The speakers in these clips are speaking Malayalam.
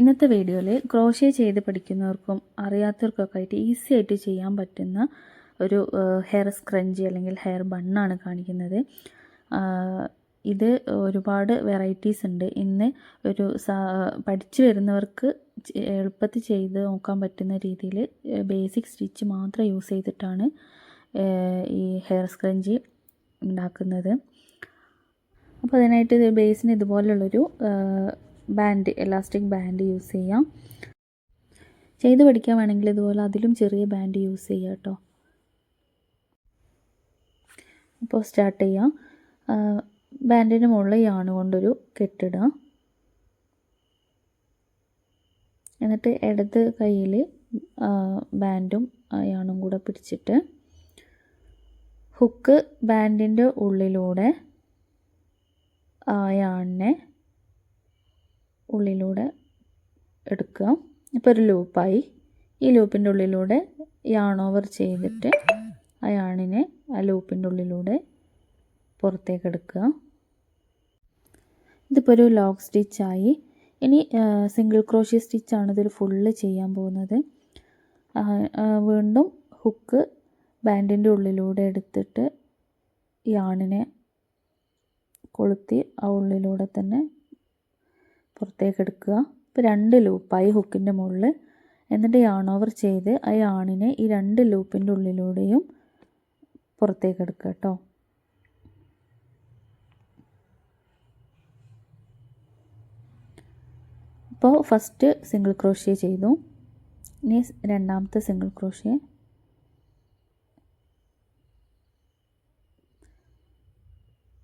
ഇന്നത്തെ വീഡിയോയിൽ ക്രോഷ്യ ചെയ്ത് പഠിക്കുന്നവർക്കും അറിയാത്തവർക്കൊക്കെ ആയിട്ട് ഈസി ആയിട്ട് ചെയ്യാൻ പറ്റുന്ന ഒരു ഹെയർ സ്ക്രഞ്ചി അല്ലെങ്കിൽ ഹെയർ ബണ്ണാണ് കാണിക്കുന്നത്. ഇത് ഒരുപാട് വെറൈറ്റീസ് ഉണ്ട്. ഇന്ന് ഒരു പഠിച്ചു വരുന്നവർക്ക് എളുപ്പത്തിൽ ചെയ്ത് നോക്കാൻ പറ്റുന്ന രീതിയിൽ ബേസിക് സ്റ്റിച്ച് മാത്രം യൂസ് ചെയ്തിട്ടാണ് ഈ ഹെയർ സ്ക്രഞ്ചി ഉണ്ടാക്കുന്നത്. അപ്പോൾ അതിനായിട്ട് ബേസിന് ഇതുപോലുള്ളൊരു ബാൻഡ് എലാസ്റ്റിക് ബാൻഡ് യൂസ് ചെയ്യാം. ചെയ്ത് പഠിക്കാൻ വേണമെങ്കിൽ ഇതുപോലെ അതിലും ചെറിയ ബാൻഡ് യൂസ് ചെയ്യാം കേട്ടോ അപ്പോൾ സ്റ്റാർട്ട് ചെയ്യാം. ബാൻഡിന് മുകളിൽ യാണ് കൊണ്ടൊരു കെട്ടിടുക എന്നിട്ട് ഇടത് കയ്യിൽ ബാൻഡും യാണും കൂടെ പിടിച്ചിട്ട് ഹുക്ക് ബാൻഡിന്റെ ഉള്ളിലൂടെ യാണിനെ ഉള്ളിലൂടെ എടുക്കുക. ഇപ്പോൾ ഒരു ലൂപ്പായി. ഈ ലൂപ്പിന്റെ ഉള്ളിലൂടെ യാൺ ഓവർ ചെയ്തിട്ട് ആ യാണിനെ ആ ലൂപ്പിന്റെ ഉള്ളിലൂടെ പുറത്തേക്ക് എടുക്കുക. ഇതിപ്പോൾ ഒരു ലോക്ക് സ്റ്റിച്ചായി ഇനി സിംഗിൾ ക്രോഷ്യ സ്റ്റിച്ചാണ് ഇതിൽ ഫുള്ള് ചെയ്യാൻ പോകുന്നത്. വീണ്ടും ഹുക്ക് ബാൻഡിന്റെ ഉള്ളിലൂടെ എടുത്തിട്ട് യാണിനെ കൊളുത്തി ആ ഉള്ളിലൂടെ തന്നെ പുറത്തേക്ക് എടുക്കുക ഇപ്പോൾ രണ്ട് ലൂപ്പായി ഹുക്കിന്റെ മുകളിൽ എന്നിട്ട് യാൺ ഓവർ ചെയ്ത് ആ യാണിനെ ഈ രണ്ട് ലൂപ്പിന്റെ ഉള്ളിലൂടെയും പുറത്തേക്ക് എടുക്കുക കേട്ടോ. ഇപ്പോൾ ഫസ്റ്റ് സിംഗിൾ ക്രോഷ്യ ചെയ്തു. ഇനി രണ്ടാമത്തെ സിംഗിൾ ക്രോഷ്യ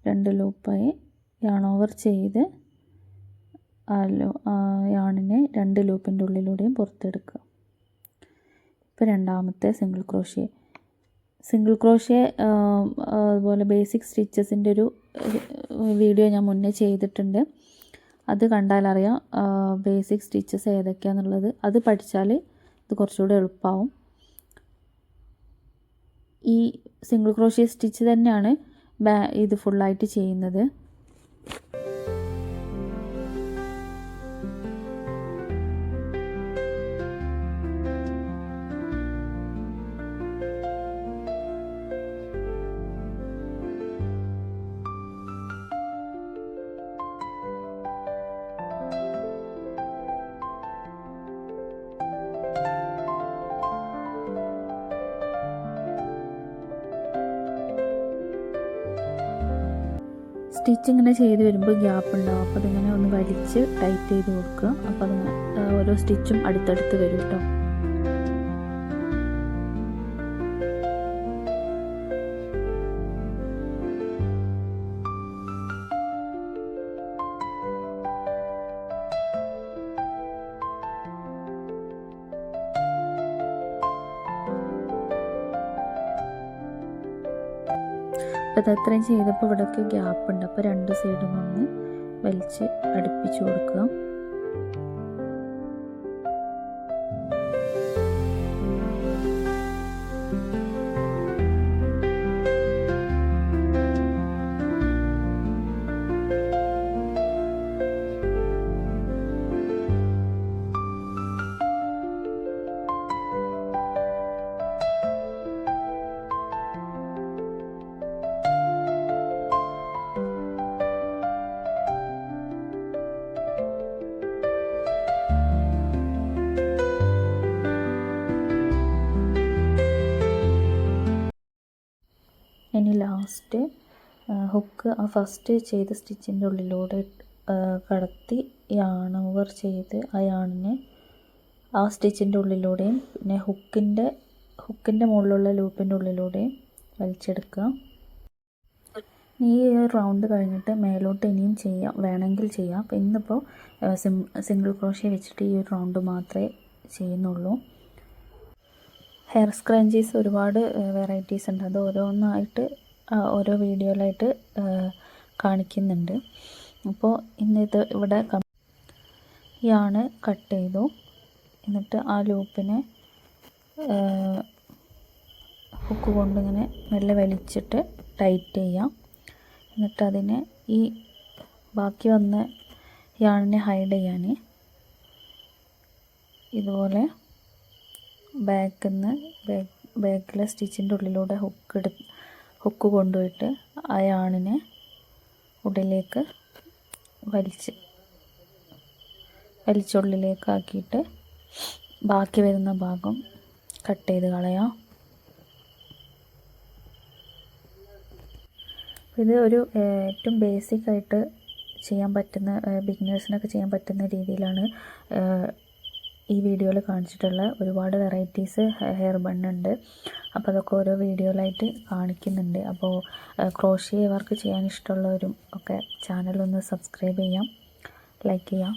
രണ്ട് ലൂപ്പായി യാൺ ഓവർ ചെയ്ത് ആ യാണിനെ രണ്ട് ലൂപ്പിന്റെ ഉള്ളിലൂടെയും പുറത്തെടുക്കുക. ഇപ്പോൾ രണ്ടാമത്തെ സിംഗിൾ ക്രോഷ്യ സിംഗിൾ ക്രോഷ്യ അതുപോലെ ബേസിക് സ്റ്റിച്ചസിന്റെ ഒരു വീഡിയോ ഞാൻ മുന്നേ ചെയ്തിട്ടുണ്ട്. അത് കണ്ടാലറിയാം ബേസിക് സ്റ്റിച്ചസ് ഏതൊക്കെയാണെന്നുള്ളത് അത് പഠിച്ചാൽ ഇത് കുറച്ചുകൂടെ എളുപ്പമാവും ഈ സിംഗിൾ ക്രോഷ്യ സ്റ്റിച്ച് തന്നെയാണ് ബാ ഇത് ഫുള്ളായിട്ട് ചെയ്യുന്നത്. സ്റ്റിച്ച് ഇങ്ങനെ ചെയ്ത് വരുമ്പോൾ ഗ്യാപ്പ് ഉണ്ടാവും. അപ്പോൾ അതിങ്ങനെ ഒന്ന് വലിച്ച് ടൈറ്റ് ചെയ്ത് കൊടുക്കുക. അപ്പോൾ അത് ഓരോ സ്റ്റിച്ചും അടുത്തടുത്ത് വരും കേട്ടോ അപ്പോൾ അത് അത്രയും ചെയ്തപ്പോൾ ഇവിടെയൊക്കെ ഗ്യാപ്പ് ഉണ്ട്. അപ്പോൾ രണ്ട് സൈഡും ഒന്ന് വലിച്ച് അടുപ്പിച്ച് കൊടുക്കുക. ലാസ്റ്റ് ഹുക്ക് ആ ഫസ്റ്റ് ചെയ്ത സ്റ്റിച്ചിന്റെ ഉള്ളിലൂടെ കടത്തി യാൺ ഓവർ ചെയ്ത് ആ യാണിനെ ആ സ്റ്റിച്ചിന്റെ ഉള്ളിലൂടെയും പിന്നെ ഹുക്കിന്റെ ഹുക്കിന്റെ മുകളിലുള്ള ലൂപ്പിന്റെ ഉള്ളിലൂടെയും വലിച്ചെടുക്കുക. ഈ ഒരു റൗണ്ട് കഴിഞ്ഞിട്ട് മേലോട്ട് ഇനിയും ചെയ്യാം വേണമെങ്കിൽ ചെയ്യാം. അപ്പോൾ ഇന്നിപ്പോൾ സിം സിംഗിൾ ക്രോഷ്യ വെച്ചിട്ട് ഈ ഒരു റൗണ്ട് മാത്രമേ ചെയ്യുന്നുള്ളൂ. ഹെയർ സ്ക്രഞ്ചീസ് ഒരുപാട് വെറൈറ്റീസ് ഉണ്ട്. അത് ഓരോന്നായിട്ട് ഓരോ വീഡിയോയിലായിട്ട് കാണിക്കുന്നുണ്ട്. അപ്പോൾ ഇന്നിത് ഇവിടെ യാണ് കട്ട് ചെയ്തു. എന്നിട്ട് ആ ലൂപ്പിനെ ഹുക്ക് കൊണ്ടിങ്ങനെ മെല്ലെ വലിച്ചിട്ട് ടൈറ്റ് ചെയ്യാം. എന്നിട്ട് അതിനെ ഈ ബാക്കി വന്ന യാണിനെ ഹൈഡ് ചെയ്യാൻ ഇതുപോലെ ബാക്കിൽ നിന്ന് ബാക്കിലെ സ്റ്റിച്ചിന്റെ ഉള്ളിലൂടെ ഹുക്ക് എടു ഹുക്ക് കൊണ്ടുപോയിട്ട് ആ യാണിനെ ഉള്ളിലേക്ക് വലിച്ച് വലിച്ചുള്ളിലേക്കാക്കിയിട്ട് ബാക്കി വരുന്ന ഭാഗം കട്ട് ചെയ്ത് കളയാം. ഇത് ഒരു ഏറ്റവും ബേസിക് ആയിട്ട് ചെയ്യാൻ പറ്റുന്ന ബിഗിനേഴ്സിനൊക്കെ ചെയ്യാൻ പറ്റുന്ന രീതിയിലാണ് ഈ വീഡിയോയിൽ കാണിച്ചിട്ടുള്ള ഒരുപാട് വെറൈറ്റീസ് ഹെയർ ബണ്ണുണ്ട് അപ്പോൾ അതൊക്കെ ഓരോ വീഡിയോയിലായിട്ട് കാണിക്കുന്നുണ്ട്. അപ്പോൾ ക്രോഷിയ വർക്ക് ചെയ്യാൻ ഇഷ്ടമുള്ളവരും ഒക്കെ ചാനലൊന്ന് സബ്സ്ക്രൈബ് ചെയ്യാം. ലൈക്ക് ചെയ്യാം.